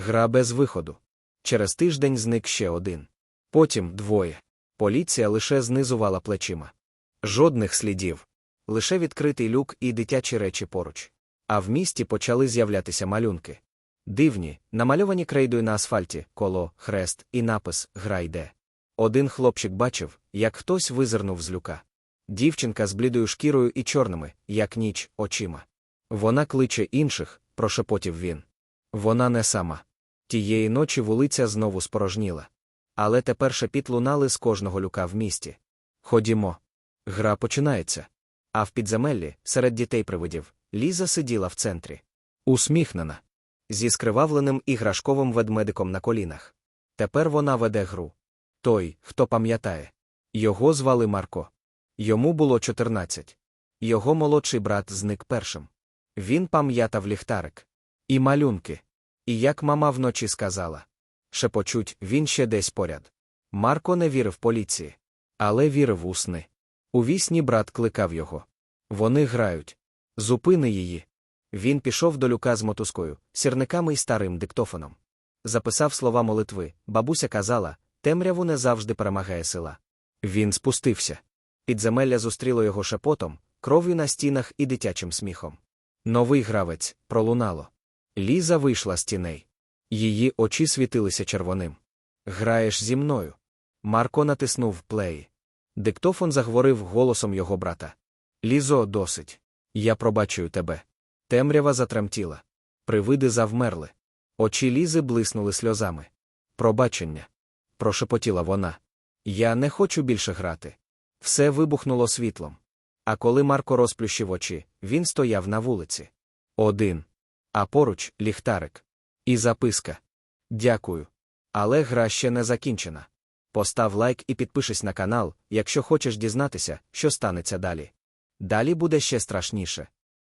Гра без виходу. Через тиждень зник ще один. Потім двоє. Поліція лише знизувала плечима. Жодних слідів. Лише відкритий люк і дитячі речі поруч. А в місті почали з'являтися малюнки. Дивні, намальовані крейдою на асфальті, коло, хрест і напис Гра йде. Один хлопчик бачив, як хтось визирнув з люка. Дівчинка з блідою шкірою і чорними, як ніч, очима. Вона кличе інших, прошепотів він. Вона не сама. Тієї ночі вулиця знову спорожніла. Але тепер шепіт лунали з кожного люка в місті. Ходімо. Гра починається. А в підземеллі, серед дітей привидів, Ліза сиділа в центрі. Усміхнена. Зі скривавленим іграшковим ведмедиком на колінах. Тепер вона веде гру. Той, хто пам'ятає. Його звали Марко. Йому було 14. Його молодший брат зник першим. Він пам'ятав ліхтарик. І малюнки. І як мама вночі сказала. Шепочуть, він ще десь поряд. Марко не вірив поліції. Але вірив у сни. У вісні брат кликав його. Вони грають. Зупини її. Він пішов до люка з мотузкою, сірниками й старим диктофоном. Записав слова молитви. Бабуся казала темряву не завжди перемагає сила. Він спустився. Підземелля зустріло його шепотом, кров'ю на стінах і дитячим сміхом. Новий гравець пролунало. Ліза вийшла з тіней. Її очі світилися червоним. Граєш зі мною. Марко натиснув плей. Диктофон заговорив голосом його брата. Лізо, досить. Я пробачую тебе. Темрява затремтіла. Привиди завмерли. Очі Лізи блиснули сльозами. Пробачення. Прошепотіла вона. Я не хочу більше грати. Все вибухнуло світлом. А коли Марко розплющив очі, він стояв на вулиці. Один. А поруч ліхтарик. І записка. Дякую. Але гра ще не закінчена. Постав лайк і підпишись на канал, якщо хочеш дізнатися, що станеться далі. Далі буде ще страшніше.